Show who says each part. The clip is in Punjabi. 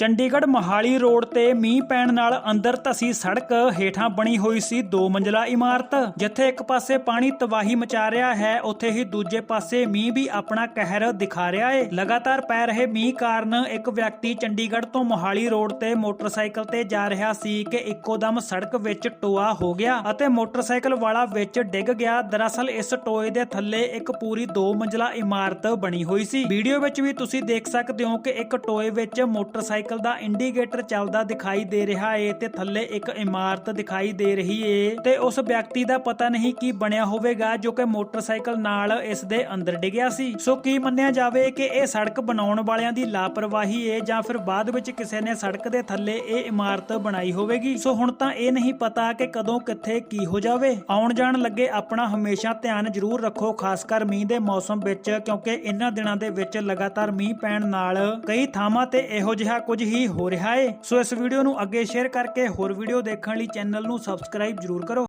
Speaker 1: ਚੰਡੀਗੜ੍ਹ ਮੋਹਾਲੀ ਰੋਡ ਤੇ ਮੀਂਹ ਪੈਣ ਨਾਲ ਅੰਦਰ ਧਸੀ ਸੜਕ ਹੇਠਾਂ ਬਣੀ ਹੋਈ ਸੀ ਦੋ ਮੰਜ਼ਲਾ ਇਮਾਰਤ। ਜਿੱਥੇ ਇੱਕ ਪਾਸੇ ਪਾਣੀ ਤਬਾਹੀ ਮਚਾ ਰਿਹਾ ਹੈ, ਉੱਥੇ ਹੀ ਦੂਜੇ ਪਾਸੇ ਮੀਂਹ ਵੀ ਆਪਣਾ ਕਹਿਰ ਦਿਖਾ ਰਿਹਾ ਹੈ ਲਗਾਤਾਰ ਪੈ ਰਹੇ ਮੀਂਹ ਕਾਰਨ ਇੱਕ ਵਿਅਕਤੀ ਚੰਡੀਗੜ੍ਹ ਤੋਂ ਮੋਹਾਲੀ ਰੋਡ ਤੇ ਮੋਟਰਸਾਈਕਲ ਤੇ ਜਾ ਰਿਹਾ ਸੀ ਕਿ ਇੱਕੋਦਮ ਸੜਕ ਵਿੱਚ ਟੋਆ ਹੋ ਗਿਆ ਅਤੇ ਮੋਟਰਸਾਈਕਲ ਵਾਲਾ ਵਿੱਚ ਡਿੱਗ ਗਿਆ। ਦਰਅਸਲ ਇਸ ਟੋਏ ਦੇ ਥੱਲੇ ਇੱਕ ਪੂਰੀ ਦੋ ਮੰਜ਼ਲਾ ਇਮਾਰਤ ਬਣੀ ਹੋਈ ਸੀ। ਵੀਡੀਓ ਵਿੱਚ ਵੀ ਤੁਸੀਂ ਦੇਖ ਸਕਦੇ ਹੋ ਕਿ ਇੱਕ ਟੋਏ ਵਿੱਚ ਮੋਟਰਸਾਈਕਲ ਦਾ ਇੰਡੀਕੇਟਰ ਚੱਲਦਾ ਦਿਖਾਈ ਦੇ ਰਿਹਾ ਏ ਤੇ ਥੱਲੇ ਇੱਕ ਇਮਾਰਤ ਦਿਖਾਈ ਦੇ ਰਹੀ ਏ ਤੇ ਉਸ ਵਿਅਕਤੀ ਦਾ ਪਤਾ ਨਹੀਂ ਕੀ ਬਣਿਆ ਹੋਵੇਗਾ ਜੋ ਕਿ ਮੋਟਰਸਾਈਕਲ ਨਾਲ ਇਸ ਦੇ ਅੰਦਰ ਡਿੱਗਿਆ ਸੀ। ਸੋ ਕੀ ਮੰਨਿਆ ਜਾਵੇ ਕਿ ਇਹ ਸੜਕ ਬਣਾਉਣ ਵਾਲਿਆਂ ਦੀ ਲਾਪਰਵਾਹੀ ਏ ਜਾਂ ਫਿਰ ਬਾਅਦ ਵਿੱਚ ਕਿਸੇ ਨੇ ਸੜਕ ਦੇ ਥੱਲੇ ਇਹ ਇਮਾਰਤ ਬਣਾਈ ਹੋਵੇਗੀ? ਸੋ ਹੁਣ ਤਾਂ ਇਹ ਨਹੀਂ ਪਤਾ ਕਿ ਕਦੋਂ, ਕਿੱਥੇ, ਕੀ ਹੋ ਜਾਵੇ। ਆਉਣ ਜਾਣ ਲੱਗੇ ਆਪਣਾ ਹਮੇਸ਼ਾ ਧਿਆਨ ਜ਼ਰੂਰ ਰੱਖੋ, ਖਾਸ ਕਰ ਮੀਂਹ ਦੇ ਮੌਸਮ ਵਿੱਚ, ਕਿਉਂਕਿ ਇਹਨਾਂ ਦਿਨਾਂ ਦੇ ਵਿੱਚ ਲਗਾਤਾਰ ਮੀਂਹ ਪੈਣ ਨਾਲ ਕਈ ਥਾਵਾਂ ਤੇ ਇਹੋ ਜਿਹਾ ਕੁਝ ਹੀ ਹੋ ਰਿਹਾ ਏ। ਸੋ ਇਸ ਵੀਡੀਓ ਨੂੰ ਅੱਗੇ ਸ਼ੇਅਰ ਕਰਕੇ ਹੋਰ ਵੀਡੀਓ ਦੇਖਣ ਲਈ ਚੈਨਲ ਨੂੰ ਸਬਸਕ੍ਰਾਈਬ ਜ਼ਰੂਰ ਕਰੋ।